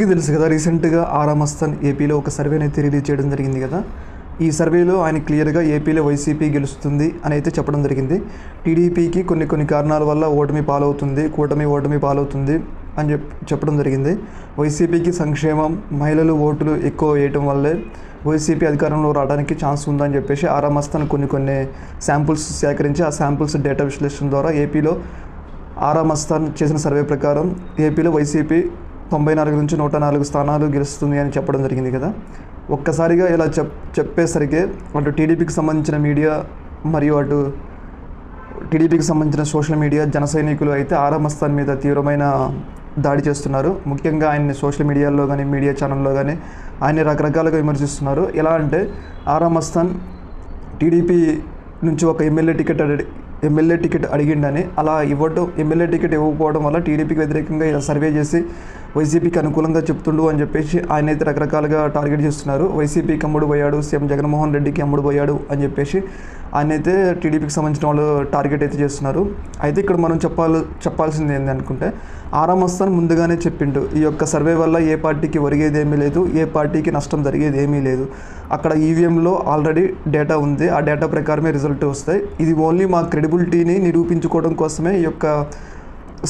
అందరికీ తెలుసు కదా రీసెంట్గా ఆరామస్తాన్ ఏపీలో ఒక సర్వేని అయితే రిలీజ్ చేయడం జరిగింది కదా. ఈ సర్వేలో ఆయన క్లియర్గా ఏపీలో వైసీపీ గెలుస్తుంది అని అయితే చెప్పడం జరిగింది. టీడీపీకి కొన్ని కొన్ని కారణాల వల్ల ఓటమి పాలవుతుంది కూటమి ఓటమి పాలవుతుంది అని చెప్ చెప్పడం జరిగింది. వైసీపీకి సంక్షేమం మహిళలు ఓటులు ఎక్కువ వేయటం వల్లే వైసీపీ అధికారంలో రావడానికి ఛాన్స్ ఉందని చెప్పేసి ఆరామస్తాన్ కొన్ని కొన్ని శాంపుల్స్ సేకరించి ఆ శాంపుల్స్ డేటా విశ్లేషణ ద్వారా ఏపీలో ఆరామస్తాన్ చేసిన సర్వే ప్రకారం ఏపీలో వైసీపీ తొంభై నాలుగు నుంచి నూట నాలుగు స్థానాలు గెలుస్తుంది అని చెప్పడం జరిగింది కదా. ఒక్కసారిగా ఇలా చెప్ చెప్పేసరికి అటు టీడీపీకి సంబంధించిన మీడియా మరియు అటు టీడీపీకి సంబంధించిన సోషల్ మీడియా జన సైనికులు అయితే ఆరామస్తాన్ మీద తీవ్రమైన దాడి చేస్తున్నారు. ముఖ్యంగా ఆయన్ని సోషల్ మీడియాలో కానీ మీడియా ఛానల్లో కానీ ఆయన్ని రకరకాలుగా విమర్శిస్తున్నారు. ఎలా అంటే ఆరామస్థాన్ టీడీపీ నుంచి ఒక ఎమ్మెల్యే టికెట్ అడి ఎమ్మెల్యే టికెట్ అడిగిండని అలా ఇవ్వటం ఎమ్మెల్యే టికెట్ ఇవ్వకపోవడం వల్ల టీడీపీకి వ్యతిరేకంగా ఇలా సర్వే చేసి వైసీపీకి అనుకూలంగా చెప్తుండు అని చెప్పేసి ఆయన అయితే రకరకాలుగా టార్గెట్ చేస్తున్నారు. వైసీపీకి అమ్ముడు పోయాడు సీఎం జగన్మోహన్ రెడ్డికి అమ్ముడు పోయాడు అని చెప్పేసి ఆయన అయితే టీడీపీకి సంబంధించిన వాళ్ళు టార్గెట్ అయితే చేస్తున్నారు. అయితే ఇక్కడ మనం చెప్పాలి చెప్పాల్సింది ఏంటి అనుకుంటే ఆరామస్తాన్ ముందుగానే చెప్పిండు ఈ యొక్క సర్వే వల్ల ఏ పార్టీకి ఒరిగేది ఏమీ లేదు ఏ పార్టీకి నష్టం జరిగేది ఏమీ లేదు. అక్కడ ఈవీఎంలో ఆల్రెడీ డేటా ఉంది ఆ డేటా ప్రకారమే రిజల్ట్ వస్తాయి. ఇది ఓన్లీ మా క్రెడిబిలిటీని నిరూపించుకోవడం కోసమే ఈ యొక్క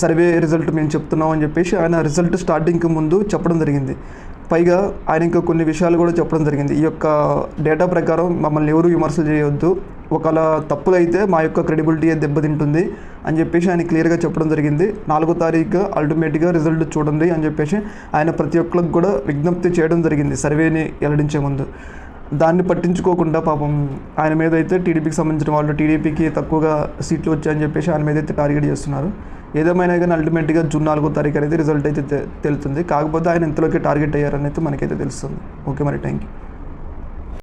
సర్వే రిజల్ట్ మేము చెప్తున్నాం అని చెప్పేసి ఆయన రిజల్ట్ స్టార్టింగ్కి ముందు చెప్పడం జరిగింది. పైగా ఆయన ఇంకా కొన్ని విషయాలు కూడా చెప్పడం జరిగింది. ఈ యొక్క డేటా ప్రకారం మమ్మల్ని ఎవరు విమర్శలు చేయొద్దు. ఒకవేళ తప్పులైతే మా యొక్క క్రెడిబిలిటీ దెబ్బతింటుంది అని చెప్పేసి ఆయన క్లియర్గా చెప్పడం జరిగింది. నాలుగో తారీఖు అల్టిమేట్గా రిజల్ట్ చూడండి అని చెప్పేసి ఆయన ప్రతి ఒక్కరికి కూడా విజ్ఞప్తి చేయడం జరిగింది సర్వేని వెల్లడించే ముందు. దాన్ని పట్టించుకోకుండా పాపం ఆయన మీద అయితే టీడీపీకి సంబంధించిన వాళ్ళు టీడీపీకి తక్కువగా సీట్లు వచ్చాయని చెప్పేసి ఆయన మీద అయితే టార్గెట్ చేస్తున్నారు. ఏదేమైనా కానీ అల్టిమేట్గా జూన్ నాలుగో తారీఖు అనేది రిజల్ట్ అయితే తెలుస్తుంది. కాకపోతే ఆయన ఇంతలోకి టార్గెట్ అయ్యారనేది మనకైతే తెలుస్తుంది. ఓకే మరి థ్యాంక్ యూ